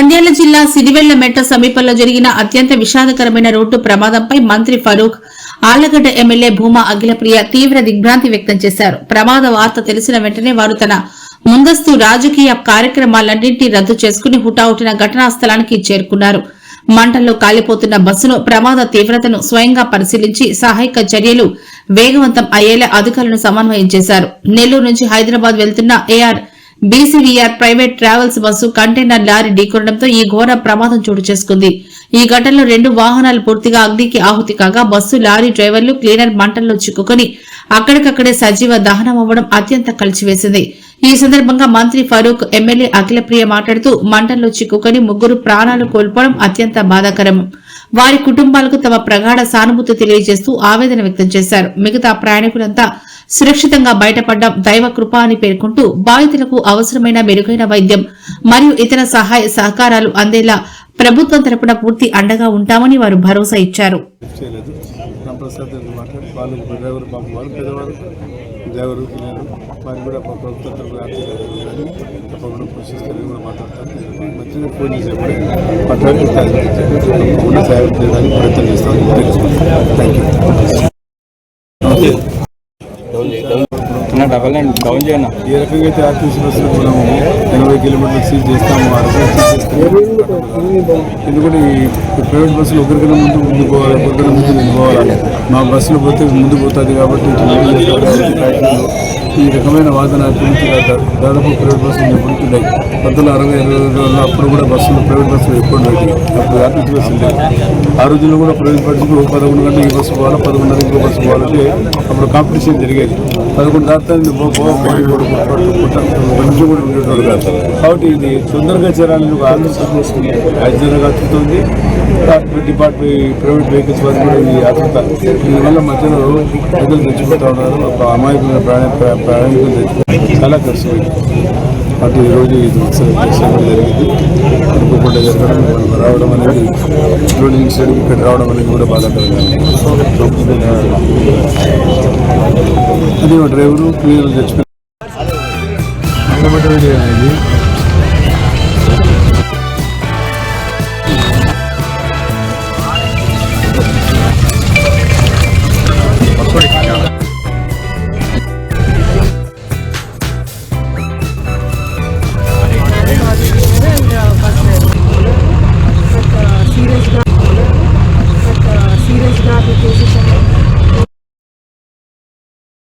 నంద్యాల జిల్లా సిరివెళ్ళ మెట్ట సమీపంలో జరిగిన అత్యంత విషాదకరమైన రోడ్డు ప్రమాదంపై మంత్రి ఫరూక్ ఆళ్ళగడ్డ ఎమ్మెల్యే భూమా అఖిలప్రియ తీవ్ర దిగ్భ్రాంతి వ్యక్తం చేశారు. ప్రమాద వార్త తెలిసిన వెంటనే వారు తన ముందస్తు రాజకీయ కార్యక్రమాలన్నింటినీ రద్దు చేసుకుని హుటాహుటిన ఘటనా స్థలానికి చేరుకున్నారు. మంటల్లో కాలిపోతున్న బస్సును ప్రమాద తీవ్రతను స్వయంగా పరిశీలించి సహాయక చర్యలు వేగవంతం అయ్యేలా అధికారులను సమన్వయం చేశారు. నెల్లూరు నుంచి హైదరాబాద్ వెళ్తున్న AR BCVR private travels bus container lorry ఢీకొనడంతో ఈ ఘోర ప్రమాదం చోటు చేసుకుంది. ఈ ఘటనలో రెండు వాహనాలు పూర్తిగా అగ్నికి ఆహుతి కాగా బస్సు లారీ డ్రైవర్లు క్లీనర్ మంటల్లో చిక్కుకొని అక్కడికక్కడే సజీవ దహనం అవ్వడం అత్యంత కలిసివేసింది ఈ సందర్భంగా మంత్రి ఫరూక్ ఎమ్మెల్యే అఖిలప్రియ మాట్లాడుతూ మంటల్లో చిక్కుకొని ముగ్గురు ప్రాణాలు కోల్పోవడం అత్యంత బాధాకరం. వారి కుటుంబాలకు తమ ప్రగాఢ సానుభూతి తెలియజేస్తూ ఆవేదన వ్యక్తం చేశారు. మిగతా ప్రయాణికులంతా సురక్షితంగా బయటపడ్డం దైవ కృప అని పేర్కొంటూ బాధితులకు అవసరమైన మెరుగైన వైద్యం మరియు ఇతర సహాయ సహకారాలు అందేలా ప్రభుత్వం తరపున పూర్తి అండగా ఉంటామని వారు భరోసా ఇచ్చారు కూడా ప్రభుత్వం కూడా మాట్లాడతారు మంచిగా ఫోన్ చేసేప్పుడు ప్రయత్నం thank you double nine down చేయను? ఏ రకంగా అయితే ఆర్టీసీ బస్సులు మనము ఎనభై కిలోమీటర్లు సీజ్ చేస్తాము ఎందుకంటే ఈ ప్రైవేట్ బస్సులు ఒకరికైనా ముందు ముందు పోవాలి ఒకరికైనా ముందు ముందు మా బస్సులు పోతే ముందు పోతుంది కాబట్టి ఈ రకమైన వాదన గురించి దాదాపు ప్రైవేట్ బస్సులు ఎప్పటికీ ఉన్నాయి పంతొమ్మిది అరవై ఇరవై రోజుల్లో అప్పుడు కూడా బస్సులు ప్రైవేట్ బస్సులు ఎక్కువ ఉన్నాయి అప్పుడు ఆర్టీసీ బస్సు ఉండేది ఆ రోజుల్లో కూడా ప్రైవేట్ బస్సులు పదకొండు గంటల ఈ బస్సు పోవాలి పదకొండున్నర ఇంకో బస్సు పోవాలంటే అప్పుడు కాంపిటీషన్ జరిగేది పదకొండు దాటితే మంచి కూడా ఉండేటోడు కాదు కాబట్టి ఇది తొందరగా చేరాలని ఒక ఆలోచన రాజ్యాంగ ఆతృతుంది డిపార్ట్మెంట్ ప్రైవేట్ వెహికల్స్ వారు కూడా ఈ అర్హత ఈ నెల మధ్యలో ప్రజలు తెచ్చిపోతూ ఉన్నారు. ఒక అమాయకుల ప్రాణ ప్రయాణికులు తెచ్చిపోతారు చాలా ఖర్చు అటు ఈరోజు ఇది ఉత్సవం జరిగింది. అనుకోకుండా జరగడం రావడం అనేది రోడ్ ఇన్సిడెంట్ ఇక్కడ రావడం అనేది కూడా బాధాకరంగా ఉంది. అది ఒక డ్రైవరు క్లియర్ చచ్చిపోయింది అనేది natin po sa